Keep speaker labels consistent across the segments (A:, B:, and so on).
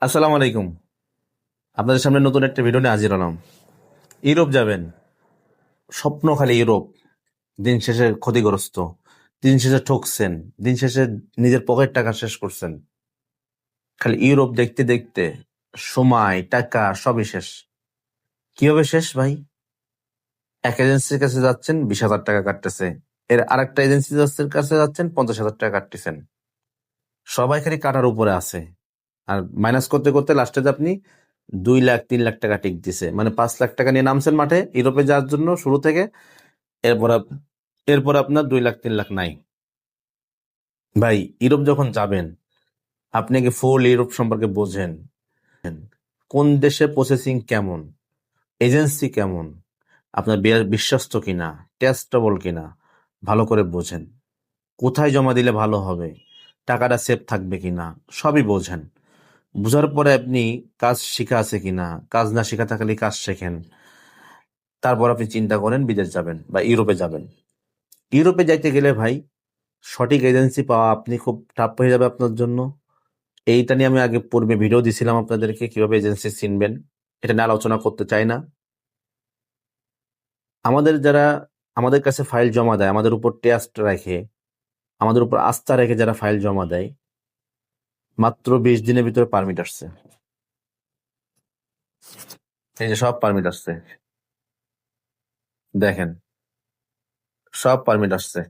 A: আসসালামু আলাইকুম। আপনাদের সামনে নতুন একটা ভিডিও নিয়ে হাজির হলাম। ইউরোপ যাবেন। স্বপ্ন খালি ইউরোপ। দিন শেষে ক্ষতিগ্রস্ত। দিন শেষে ঠকছেন। দিন শেষে নিজের পকেট টাকা শেষ করছেন। খালি ইউরোপ দেখতে দেখতে সময়, টাকা, সবই শেষ। কীভাবে শেষ ভাই? এক এজেন্সির কাছে যাচ্ছেন, বিশ হাজার টাকা কাটতেছে। এর আরেকটা এজেন্সির কাছে যাচ্ছেন, পঞ্চাশ হাজার টাকা কাটতেছেন। সবাই খালি কাটার উপরে আছে। আর মাইনাস করতে করতে লাস্টে যে আপনি দুই লাখ, তিন লাখ টাকা টিক দিছে। মানে পাঁচ লাখ টাকা নিয়ে নামছেন মাঠে, ইউরোপে যাওয়ার জন্য শুরু থেকে। এরপর এরপর আপনার দুই লাখ, তিন লাখ নাই। ভাই, ইউরোপ যখন যাবেন, আপনি আগে ফুল ইউরোপ সম্পর্কে বোঝেন। কোন দেশে প্রসেসিং কেমন? এজেন্সি কেমন? আপনার বিশ্বস্ত কিনা? টেস্টেবল কিনা? ভালো করে বোঝেন। কোথায় জমা দিলে ভালো হবে? টাকাটা সেফ থাকবে কিনা? সবই বোঝেন। বুঝার পরে আপনি কাজ শিখা আছে কিনা, কাজ না শিখা থাকলে কাজ শেখেন। তারপর আপনি চিন্তা করেন বিদেশ যাবেন বা ইউরোপে যাবেন। ইউরোপে যাইতে গেলে ভাই, সঠিক এজেন্সি পাওয়া আপনি খুব টাফ হয়ে যাবে আপনার জন্য। এইটা নিয়ে আমি আগে পূর্বে ভিডিও দিছিলাম আপনাদেরকে কীভাবে এজেন্সি চিনবেন, এটা নিয়ে আলোচনা করতে চাই না। আমাদের যারা, আমাদের কাছে ফাইল জমা দেয়, আমাদের উপর টেস্ট রাখে, আমাদের উপর আস্থা রেখে যারা ফাইল জমা দেয় মাত্র বিশ দিনের ভিতরে পারমিট আসছে। এই যে সব পারমিট আসছে। দেখেন, সব পারমিট আসছে।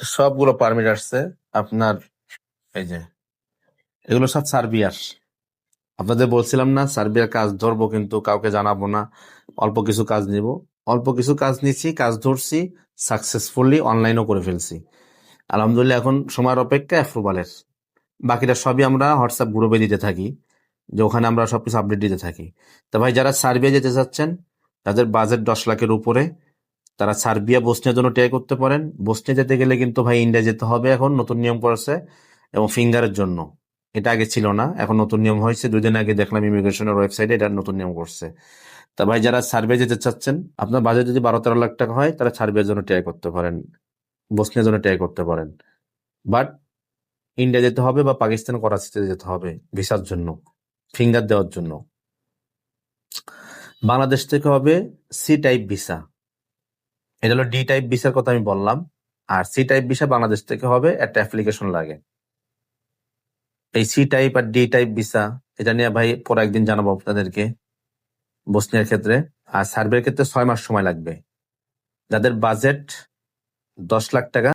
A: সবগুলো পারমিট আসছে। আপনার এই যে, এগুলো সব সার্বিয়ার। আপনাদের বলছিলাম না, সার্বিয়ার কাজ ধরবো কিন্তু কাউকে জানাব না, অল্প কিছু কাজ নিব। অল্প কিছু কাজ নিচ্ছি, কাজ ধরছি সাকসেসফুলি অনলাইনও করে ফেলছি। আলহামদুলিল্লাহ, এখন সময়ের অপেক্ষা অ্যাপ্রুভালের বাকিটা সবই আমরা হোয়াটসঅ্যাপ গ্রুপে দিতে থাকি, যে ওখানে আমরা সবকিছু আপডেট দিতে থাকি। তো ভাই, যারা সার্বিয়া যেতে চাচ্ছেন, তাদের বাজেট দশ লাখের উপরে, তারা সার্বিয়া বসনিয়ার জন্য ট্রাই করতে পারেন। বসনিয়া যেতে গেলে কিন্তু ভাই ইন্ডিয়া যেতে হবে এখন, নতুন নিয়ম করেছে, এবং ফিঙ্গারের জন্য। এটা আগে ছিল না, এখন নতুন নিয়ম হয়েছে। দুদিন আগে দেখলাম ইমিগ্রেশনের ওয়েবসাইটে এটা নতুন নিয়ম করছে। তা ভাই যারা সার্ভে যেতে চাচ্ছেন, আপনার বাজেট যদি বারো তেরো লাখ টাকা হয়, তারা সার্বিয়ার জন্য ট্রাই করতে পারেন। বসনিয়ার জন্য ট্রাই করতে পারেন। বাট ইন্ডিয়া যেতে হবে বা পাকিস্তান করাচিতে যেতে হবে ভিসার জন্য ফিঙ্গার দেওয়ার জন্য। বাংলাদেশ থেকে হবে সি টাইপ ভিসা এটা হলো ডি টাইপ ভিসার কথা আমি বললাম। আর সি টাইপ ভিসা বাংলাদেশ থেকে হবে, একটা অ্যাপ্লিকেশন লাগে। এই সি টাইপ আর ডি টাইপ ভিসা এটা নিয়ে ভাই পরে একদিন জানাব আপনাদেরকে। বসনিয়ার ক্ষেত্রে আর সার্ভের ক্ষেত্রে ছয় মাস সময় লাগবে। যাদের বাজেট দশ লাখ টাকা